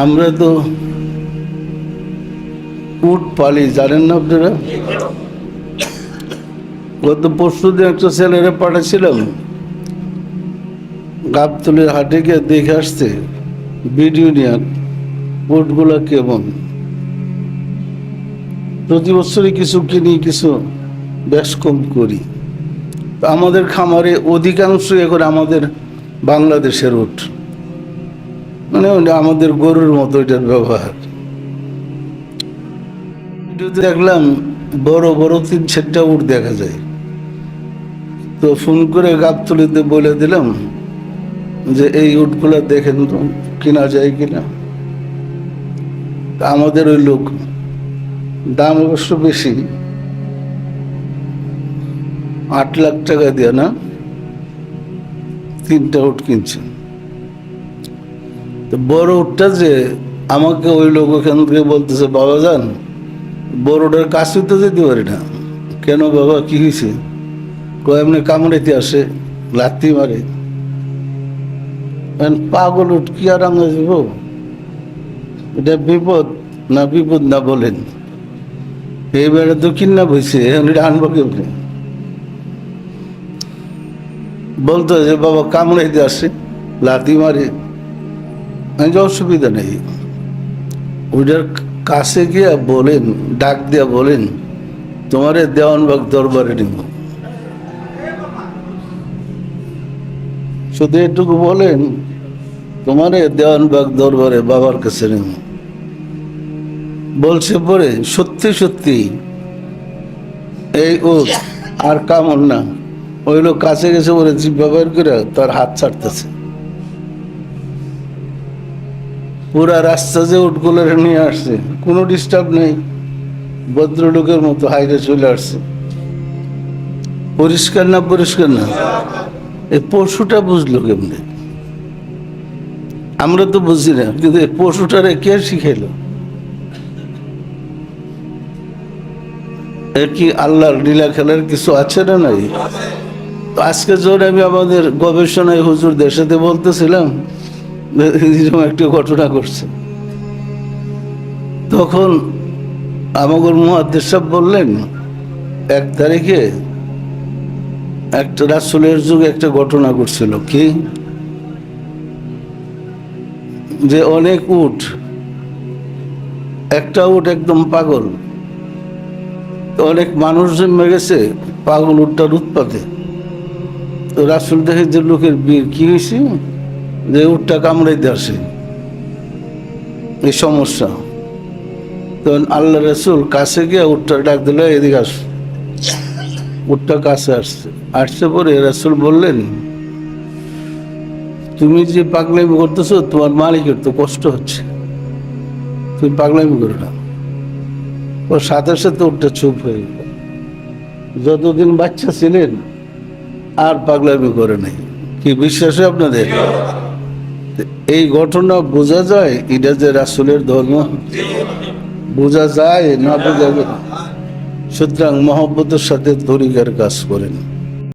আমরা তো উট পালি, জানেন না আপনারা? গত পরশু দিন একটা ছেলেরা পাঠাচ্ছিলাম গাবতলের হাটে গিয়ে দেখে আসছে, ভিডিও নিয়ে উটগুলা কেমন। প্রতি বছরই কিছু কিনি, কিছু বেশ কম করি। আমাদের খামারে অধিকাংশ এখন আমাদের বাংলাদেশের উট। মানে আমাদের গরুর মতো এটার ব্যবহার। দেখলাম, বড় বড় তিন চারটা উট দেখা যায়। তো ফোন করে গাবতলিতে বলে দিলাম যে, এই উটগুলা দেখেন তো, কিনা যায় কিনা? আমাদের ওই লোক, দাম অবশ্য বেশি। আট লাখ টাকা দিয়ে না, তিনটা উট কিনছে তো বড় উঠটা যে আমাকে ওই লোক ওখান থেকে বলতেছে, বাবা যান, বড়টার কাছে তো যেতে পারি না। কেন বাবা, কি হয়েছে? কয়, এমনি কামড়াইতে আসে লাত্তি মারে। পাগল উঠ, কি আর আমরা এটা বিপদ, না বিপদ না বলেন। এই বেড়া তো কিনা বইছে এটা আনব কেমনি? বলতো যে, বাবা, কামড়াইতে আসে, লাথি মারে। আমি যে অসুবিধা নেই। ওইটার কাছে গিয়া বলেন, ডাক দিয়া বলেন, তোমারে দেওয়ানবাগ দরবারে নিব। শুধু এটুকু বলেন, তোমারে দেওয়ানবাগ দরবারে বাবার কাছে নিব। বলছে পরে, সত্যি সত্যি, এই ও আর কামন না। ওই লোক কাছে গেছে বলে জিব্বা করে তার হাত ছাড়তেছে। পুরা রাস্তা যে উটগুলো নিয়ে আসছে, কোনো ডিস্টার্ব নেই। ভদ্রলোকের মতো হাইরে চলে আসছে। পরিষ্কার না পরিষ্কার না? এই পশুটা বুঝলো কেমনে? আমরা তো বুঝি না, কিন্তু এই পশুটারে কে শিখাইলো? এর কি আল্লাহর লীলা খেলার কিছু আছে না নাই? আজকে জোর আমি আমাদের গবেষণায় হুজুরদের সাথে বলতেছিলাম একটা ঘটনা করছে তখন আমাগর মহাদ্দেশ সাহেব বললেন, এক তারিখে একটা রাসুলের যুগে একটা ঘটনা করছিল কি? যে অনেক উট, একটা উট একদম পাগল। অনেক মানুষ জন্মে গেছে পাগল উটটার উৎপাতে। তো রাসুল দেখে যে লোকের বীর কি হয়েছে যে উটটা কামড়াইতে আসে। এই সমস্যা। তখন আল্লাহ রসুল কাছে গিয়ে উটটা ডাক দিল এদিকে আস। উটটা কাছে আসছে। আসছে পরে রাসুল বললেন, তুমি যে পাগলামি করতেছো, তোমার মালিকের তো কষ্ট হচ্ছে। তুমি পাগলামি করো না। ওর সাথে সাথে উঠটা চুপ হয়ে গেল। যতদিন বাচ্চা ছিলেন, আর পাগলামি করে নাই। কি বিশ্বাস হয় আপনাদের? এই ঘটনা বোঝা যায় এটা যে রাসুলের ধর্ম। বোঝা যায় না বোঝা যায়। সুতরাং মহব্বতের সাথে তরিকার কাজ করেন।